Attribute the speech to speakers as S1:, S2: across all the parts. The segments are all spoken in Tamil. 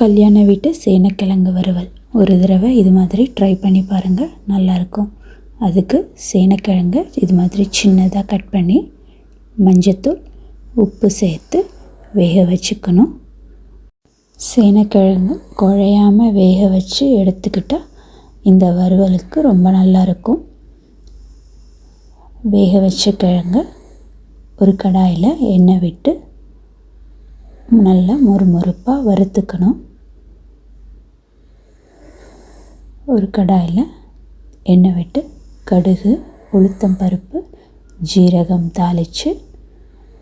S1: கல்யாண வீட்டு சேனக்கிழங்கு வறுவல். ஒரு தடவை இது மாதிரி ட்ரை பண்ணி பாருங்கள் நல்லாயிருக்கும். அதுக்கு சேனக்கிழங்கு இது மாதிரி சின்னதாக கட் பண்ணி மஞ்சத்தூள் உப்பு சேர்த்து வேக வச்சுக்கணும். சேனக்கிழங்கு குழையாமல் வேக வச்சு எடுத்துக்கிட்டால் இந்த வறுவலுக்கு ரொம்ப நல்லாயிருக்கும். வேக வச்ச கிழங்க ஒரு கடாயில் எண்ணெய் விட்டு நல்லா மொறுமொறுப்பாக வறுத்துக்கணும். ஒரு கடாயில் எண்ணெய் விட்டு கடுகு உளுத்தம் பருப்பு ஜீரகம் தாளித்து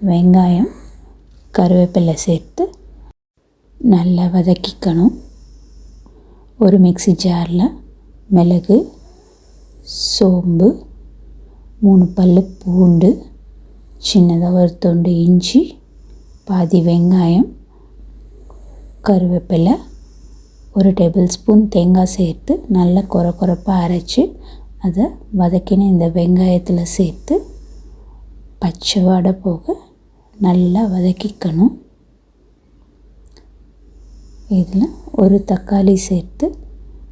S1: வெங்காயம் கருவேப்பிலை சேர்த்து நல்லா வதக்கிக்கணும். ஒரு மிக்சி ஜாரில் மிளகு சோம்பு மூணு பல் பூண்டு சின்னதாக ஒரு தொண்டு இஞ்சி பாதி வெங்காயம் கருவேப்பிலை ஒரு டேபிள் ஸ்பூன் தேங்காய் சேர்த்து நல்லா கொர கொரப்பாக அரைச்சி அதை வதக்கின இந்த வெங்காயத்தில் சேர்த்து பச்சை வாடை போக நல்லா வதக்கிக்கணும். இதில் ஒரு தக்காளி சேர்த்து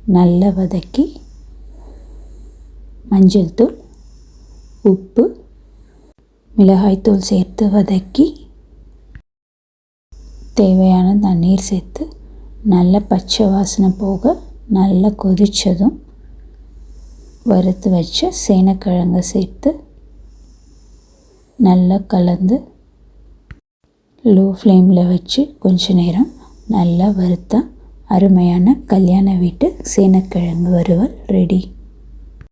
S1: நல்லா வதக்கி மஞ்சள் தூள் உப்பு மிளகாய்த்தூள் சேர்த்து வதக்கி தேவையான தண்ணீர் சேர்த்து நல்ல பச்சை வாசனை போக நல்லா கொதித்ததும் வறுத்து வச்ச சேனக்கிழங்கை சேர்த்து நல்லா கலந்து லோ ஃப்ளேமில் வச்சு கொஞ்ச நேரம் நல்லா வறுத்தா அருமையான கல்யாண வீட்டு சேனக்கிழங்கு வறுவல் ரெடி